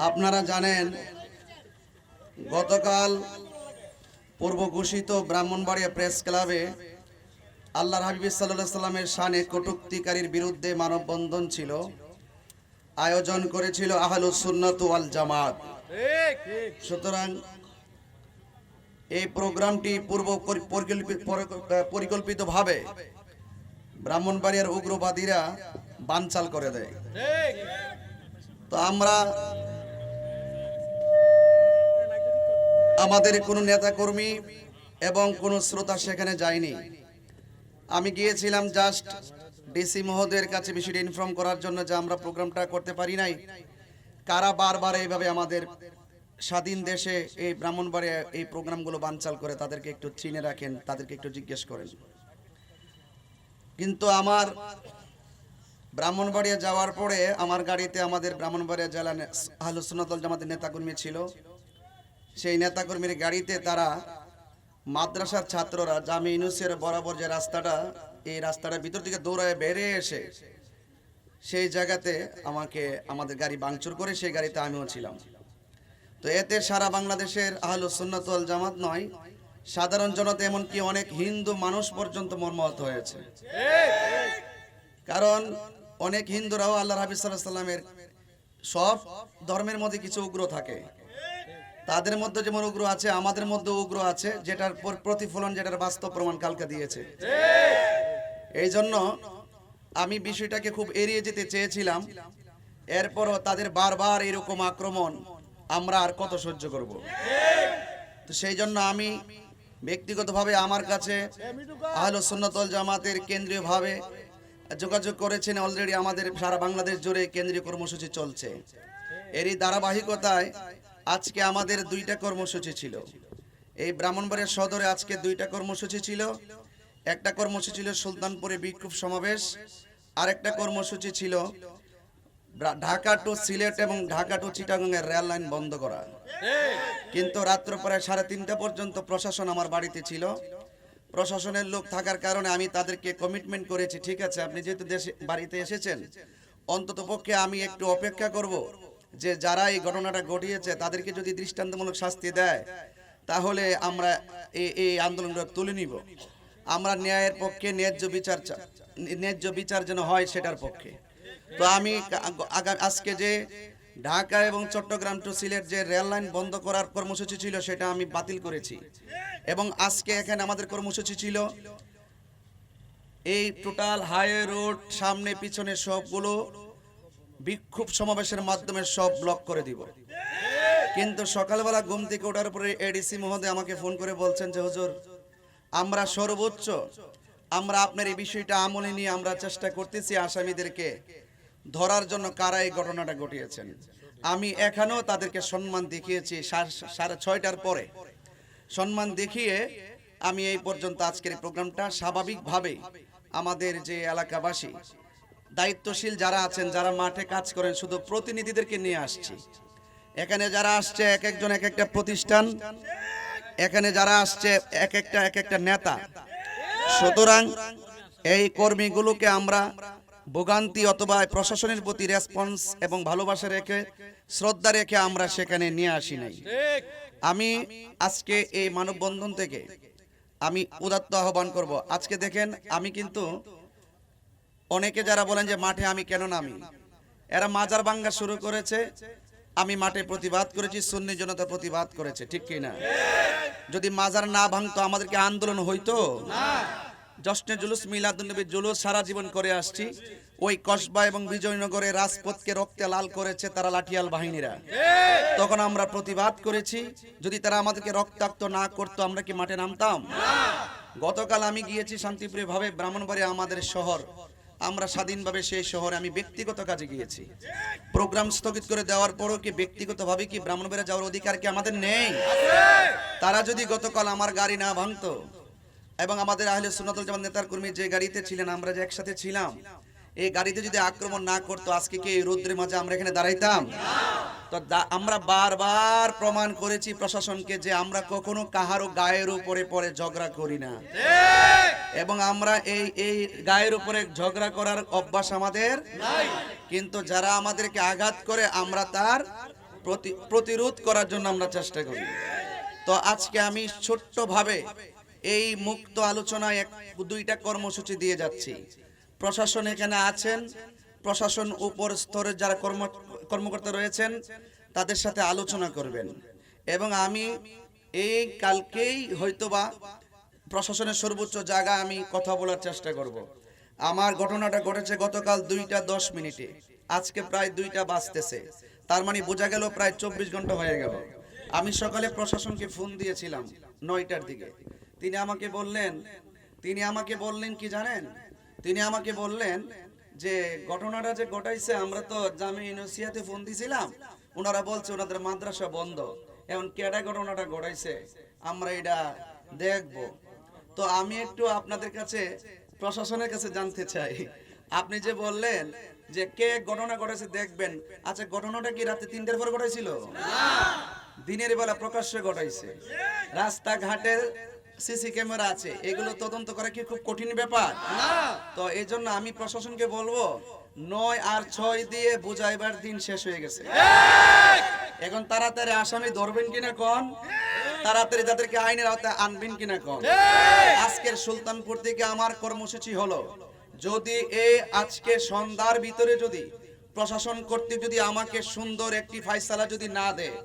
আপনারা জানেন গতকাল পূর্ব ঘোষিত ব্রাহ্মণবাড়িয়া প্রেস ক্লাবে আল্লাহর হাবিব সাল্লাহ সাল্লামের শানে কটুক্তিকারীর বিরুদ্ধে মানববন্ধন ছিল। আয়োজন করেছিল আহলুস সুন্নাত ওয়াল জামাত। সুতরাং এই প্রোগ্রামটি পূর্ব পরি- পরিকল্পি- পরি- পরিকল্পিতভাবে ব্রাহ্মণবাড়িয়ার উগ্রবাদীরা বানচাল করে দেয়। তো আমরা আমাদের কোনো নেতাকর্মী এবং কোনো শ্রোতা সেখানে যায়নি। আমি গিয়েছিলাম জাস্ট ডিসি মহোদয়ের কাছে বিষয়টি ইনফর্ম করার জন্য যে আমরা প্রোগ্রামটা করতে পারি নাই। কারা বারবার এইভাবে আমাদের স্বাধীন দেশে এই ব্রাহ্মণবাড়িয়া এই প্রোগ্রামগুলো বানচাল করে তাদেরকে একটু চিনে রাখেন, তাদেরকে একটু জিজ্ঞেস করেন। কিন্তু আমার ব্রাহ্মণবাড়িয়া যাওয়ার পরে আমার গাড়িতে আমাদের ব্রাহ্মণবাড়িয়া জেলা আহলুসুন্নতল জামাতের নেতাকর্মী ছিল। সেই নেতাকর্মীর গাড়িতে তারা মাদ্রাসার ছাত্ররা জামি ইউনুসের বরাবর যে রাস্তাটা, এই রাস্তাটা ভিতর থেকে দৌড়ায় বেড়ে এসে সেই জায়গাতে আমাকে, আমাদের গাড়ি ভাঙচুর করে সেই গাড়িতে আমিও ছিলাম। তো এতে সারা বাংলাদেশের আহলু সুন্নতল জামাত নয়, সাধারণ জনতা এমনকি অনেক হিন্দু মানুষ পর্যন্ত মর্মাহত হয়েছে। কারণ অনেক হিন্দুরাও আল্লাহ সাল্লাহ সাল্লামের সব ধর্মের মধ্যে কিছু উগ্র থাকে। তাদের মধ্যে যেমন উগ্র আছে, আমাদের মধ্যে উগ্র আছে, যেটার পর- প্রতিফলন, যেটার বাস্তব প্রমাণ কালকে দিয়েছে। এই জন্য আমি বিষয়টাকে খুব এড়িয়ে যেতে চেয়েছিলাম। এরপরও তাদের বারবার এরকম আক্রমণ আমরা আর কত সহ্য করব? তো সেই জন্য আমি ব্যক্তিগতভাবে আমার কাছে আহল সুন্নতল জামাতের কেন্দ্রীয়ভাবে যোগাযোগ করেছেন। অলরেডি আমাদের সারা বাংলাদেশ জুড়ে কেন্দ্রীয় কর্মসূচি চলছে। এরই ধারাবাহিকতায় আজকে আমাদের দুইটা কর্মসূচি ছিল। এই ব্রাহ্মণবাড়িয়া সদরে আজকে দুইটা কর্মসূচি ছিল। একটা কর্মসূচি ছিল সুলতানপুরে বিক্ষোভ সমাবেশ। আরেকটা কর্মসূচি ছিল ঢাকা টু সিলেট এবং ঢাকা টু চিটাগংয়ের রেল লাইন বন্ধ করা। কিন্তু রাত্র প্রায় সাড়ে তিনটা পর্যন্ত প্রশাসন আমার বাড়িতে ছিল। প্রশাসনের লোক থাকার কারণে আমি তাদেরকে কমিটমেন্ট করেছি। ঠিক আছে, আপনি যেহেতু দেশে বাড়িতে এসেছেন অন্তত পক্ষে আমি একটু অপেক্ষা করব। যে যারা এই ঘটনাটা ঘটিয়েছে, তাদেরকে যদি দৃষ্টান্তমূলক শাস্তি দেয়, তাহলে আমরা এই আন্দোলনটা তুলে নিব। আমরা ন্যায়ের পক্ষে ন্যায্য বিচার ন্যায্য বিচার যেন হয় সেটার পক্ষে। তো আমি আজকে যে ঢাকা এবং চট্টগ্রাম টু সিলেট যে রেল লাইন বন্ধ করার কর্মসূচি ছিল, সেটা আমি বাতিল করেছি। এবং আজকে এখানে আমাদের কর্মসূচি ছিল, এই টোটাল হাইওয়ে রোড সামনে পিছনে সবগুলো বিক্ষোভ সমাবেশের মাধ্যমে সব ব্লক করে দিব। কিন্তু সকালবেলা ঘুম থেকে ওঠার পরে এডিসি মহোদয় আমাকে ফোন করে বলছেন যে, হুজুর, আমরা সর্বোচ্চ, আমরা আপনার এই বিষয়টা আমলে নিয়ে আমরা চেষ্টা করতেছি আসামিদেরকে ধরার জন্য কারা এই ঘটনাটা ঘটিয়েছেন। আমি এখানেও তাদেরকে সম্মান দেখিয়েছি সাড়ে ছয়টার পরে। সম্মান দেখিয়ে আমি এই পর্যন্ত আজকের প্রোগ্রামটা স্বাভাবিকভাবে আমাদের যে এলাকাবাসী দায়িত্বশীল যারা আছেন, যারা মাঠে কাজ করেন, শুধু প্রতিনিধিদেরকে নিয়ে আসছি। এখানে যারা আসছে, এক একজন এক একটা প্রতিষ্ঠান, এখানে যারা আসছে, এক একটা এক একটা নেতা। সুতরাং এই কর্মীগুলোকে আমরা ভোগান্তি অথবা প্রশাসনের প্রতি রেসপন্স এবং ভালোবাসা রেখে, শ্রদ্ধা রেখে আমরা সেখানে নিয়ে আসি নাই। আমি আজকে এই মানববন্ধন থেকে আমি উদাত্ত আহ্বান করব। আজকে দেখেন, আমি কিন্তু অনেকে যারা বলেন যে মাঠে আমি কেন নামি? এরা মাজার ভাঙ্গা শুরু করেছে, আমি মাঠে প্রতিবাদ করেছি, সুন্নি জনতা প্রতিবাদ করেছে, ঠিক কি না? যদি মাজার না ভাঙতো, আমাদেরকে আন্দোলন হইতো? জশ্নে জুলুস মিলাদুন্নবী জুলুস সারা জীবন করে আসছি। ওই কসবা এবং বিজয়নগরে রাজপথকে রক্তে লাল করেছে তারা লাঠিয়াল বাহিনীরা। তখন আমরা প্রতিবাদ করেছি, যদি তারা আমাদেরকে রক্তাক্ত না করতো, আমরা কি মাঠে নামতাম? গতকাল আমি গিয়েছি শান্তিপ্রিয় ভাবে ব্রাহ্মণবাড়ি আমাদের শহর। আমরা স্বাধীনভাবে সেই শহরে আমি ব্যক্তিগত কাজে গিয়েছি। প্রোগ্রাম স্থগিত করে দেওয়ার পরও কি ব্যক্তিগতভাবে কি ব্রাহ্মণবেরা যাওয়ার অধিকার কি আমাদের নেই? তারা যদি গতকাল আমার গাড়ি না ভাঙতো এবং আমাদের আহলে সুন্নাতুল জামান নেতার কর্মী যে গাড়িতে ছিলেন, আমরা যে একসাথে ছিলাম, এই গাড়িতে যদি আক্রমণ না করতো, আজকে কি এই রৌদ্রের মাঝে আমরা এখানে দাঁড়াইতাম? তো আমরা বারবার প্রমাণ করেছি প্রশাসনকে যে আমরা কখনো কাহারও গায়ের উপরে পরে ঝগড়া করি না। এবং আমরা এই এই গায়ের উপরে ঝগড়া করার অভ্যাস আমাদের কিন্তু যারা আমাদেরকে আঘাত করে, আমরা তার প্রতি- প্রতিরোধ করার জন্য আমরা চেষ্টা করি। তো আজকে আমি ছোট্টভাবে এই মুক্ত আলোচনায় এক, দুইটা কর্মসূচি দিয়ে যাচ্ছি। প্রশাসন এখানে আছেন প্রশাসন উপর স্তরের যারা কর্ম, কর্মকর্তা রয়েছেন, তাদের সাথে আলোচনা করবেন। এবং আমি এই কালকেই হয়তোবা প্রশাসনের সর্বোচ্চ জায়গা আমি কথা বলার চেষ্টা করব। আমার ঘটনাটা ঘটেছে গতকাল দুইটা দশ মিনিটে। আজকে প্রায় দুইটা বাজতেছে। তার মানে বোঝা গেল প্রায় চব্বিশ ঘণ্টা হয়ে গেল। আমি সকালে প্রশাসনকে ফোন দিয়েছিলাম নয়টার দিকে। তিনি আমাকে বললেন, তিনি আমাকে বললেন কি জানেন? তিনি আমাকে বললেন যে ঘটনাটা যে ঘটাইছে আমরা তো জামি ইউনিভার্সিটিতে ফোন দিছিলাম। ওনারা বলছে ওনাদের মাদ্রাসা বন্ধ। এখন কেডা ঘটনাটা ঘটাইছে আমরা এটা দেখব। তো আমি একটু আপনাদের কাছে প্রশাসনের কাছে জানতে চাই। আপনি যে বললেন যে কে ঘটনা ঘটেছে দেখবেন। আচ্ছা ঘটনাটা কি রাতে তিনটের পর ঘটাইছিল? দিনের বেলা প্রকাশ্যে ঘটাইছে। রাস্তাঘাটের সিসি ক্যামেরা আছে এগুলো তদন্ত করা কি খুব কঠিন ব্যাপার? তো এই জন্য আমি প্রশাসনকে বলব নয় আর ছয় দিয়ে বুঝাইবার দিন শেষ হয়ে গেছে। এখন তাড়াতাড়ি আসামি ধরবেন কিনা কোন? তাড়াতাড়ি তাদেরকে আইনের আওতায় আনবেন কিনা কোন? আজকের সুলতানপুর থেকে আমার কর্মসূচি হলো যদি এই আজকে সন্ধ্যার ভিতরে যদি প্রশাসন কর্তৃক যদি আমাকে সুন্দর একটি ফাইসালা যদি না দেয়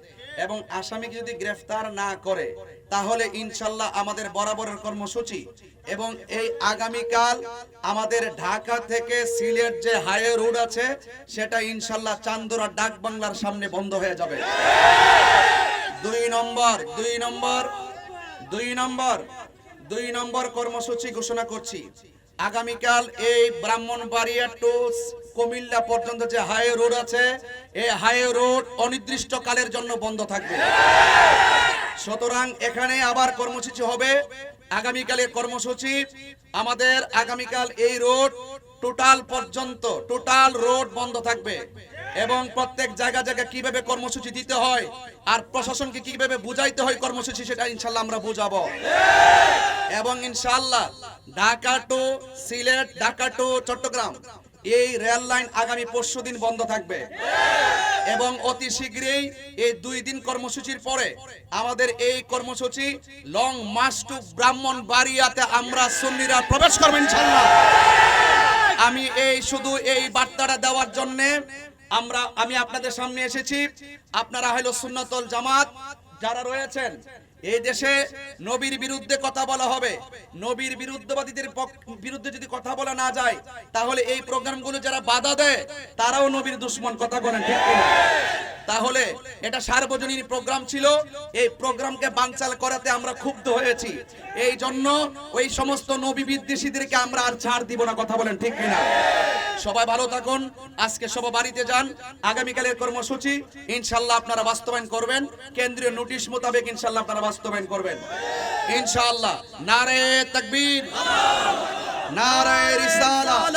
এবং আসামিকে যদি গ্রেফতার না করে, তাহলে ইনশাল্লাহ আমাদের বরাবরের কর্মসূচি এবং এই আগামীকাল আমাদের ঢাকা থেকে সিলেট যে হাইওয়ে রোড আছে, সেটা ইনশাল্লাহ চান্দোরা ডাক বাংলার সামনে বন্ধ হয়ে যাবে। দুই নম্বর দুই নম্বর দুই নম্বর দুই নম্বর কর্মসূচি ঘোষণা করছি। আগামীকাল এই ব্রাহ্মণবাড়িয়া টু কুমিল্লা পর্যন্ত যে হাই রোড আছে, এই হাই রোড অনির্দিষ্টকালের জন্য বন্ধ থাকবে। সুতরাং এখানে আবার কর্মসূচি হবে। আগামীকালের কর্মসূচি। আমাদের আগামীকাল এই রোড টোটাল পর্যন্ত, টোটাল রোড বন্ধ থাকবে। এবং প্রত্যেক জায়গা জায়গা কীভাবে কর্মসূচি দিতে হয় আর প্রশাসনকে কীভাবে বুঝাইতে হয় কর্মসূচি, সেটা ইনশাল্লাহ আমরা বুঝাবো। এবং ইনশাল্লাহ ঢাকা টু সিলেট, ঢাকা টু চট্টগ্রাম। এই রেল লাইন আগামী পরশু দিন বন্ধ থাকবে। এবং অতি শীঘ্রই এই দুই দিন কর্মসূচির পরে আমাদের এই কর্মসূচি লং মাস টু ব্রাহ্মণ বাড়িয়াতে আমরা সুন্নিরা প্রবেশ করব ইনশাল্লাহ আমি এই শুধু এই বার্তাটা দেওয়ার জন্য আমরা, আমি আপনাদের সামনে এসেছি। আপনারা হলো সুন্নতল জামাত, যারা রয়েছেন এই দেশে নবীর বিরুদ্ধে কথা বলা হবে। নবীর বিরুদ্ধবাদীদের বিরুদ্ধে যদি কথা বলা না যায়, তাহলে এই প্রোগ্রামগুলো যারা বাধা দেয়, তারাও নবীর দুশ্মন, কথা বলেন ঠিক? তাহলে এটা সার্বজনীন প্রোগ্রাম ছিল। এই প্রোগ্রামকে বানচাল করাতে আমরা ক্ষুব্ধ হয়েছি। এই জন্য ওই সমস্ত নবী বিদ্বেষীদেরকে আমরা আর ছাড় দিব না, কথা বলেন ঠিক কিনা? সবাই ভালো থাকুন। আজকে সব বাড়িতে যান। আগামীকালের কর্মসূচি ইনশাল্লাহ আপনারা বাস্তবায়ন করবেন। কেন্দ্রীয় নোটিশ মোতাবেক ইনশাল্লাহ আপনারা বাস্তবায়ন করবেন। ইনশাআল্লাহ। নারে তকবীর। নারে রিসালা